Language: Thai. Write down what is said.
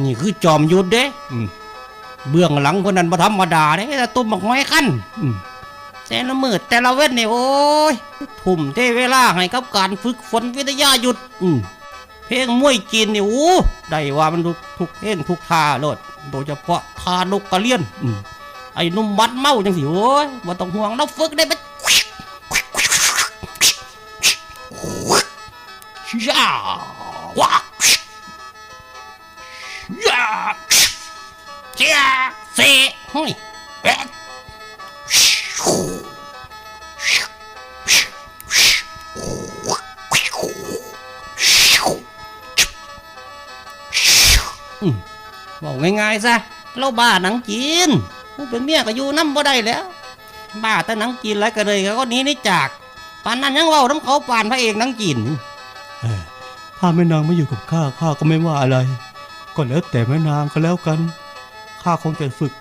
นี่คือจอมยุทธเด้เบื้องหลังคนนั้นบ่ธรรมดาเด้แต่ตุ้มบักไม้ขั้นแต่ละมืดแต่ละเว้นนี่ยโอ้ยทุ่มเทเวลาให้กับการฝึกฝนวิทยายุทธเพลงมวยจีนนี่โอ้ได้ว่ามันทุกเพลงทุกท่าโลดโดยเฉพาะท่านกกระเลียนอไอ้นุ่มบัดเมาจังสิโอ้ยบ่ต้องห่วงเราฝึกได้ไปย่า ยาเจ้าเซ่ห้ยเอ๊ะบอกง่ายๆซะเราบ้าหนังจีนผู้เป็นเมียก็อยู่น้ำบ่ได้แล้ว บ้าแต่หนังจีนแล้วก็เลยก็หนี้นี่จากปานนั้นยังว่าน้ำเขาปานพระเอกหนังจีนถ้าแม่นางไม่อยู่กับข้าข้าก็ไม่ว่าอะไร ก็แล้วแต่แม่นางก็แล้วกัน ข้าคงจะฝึก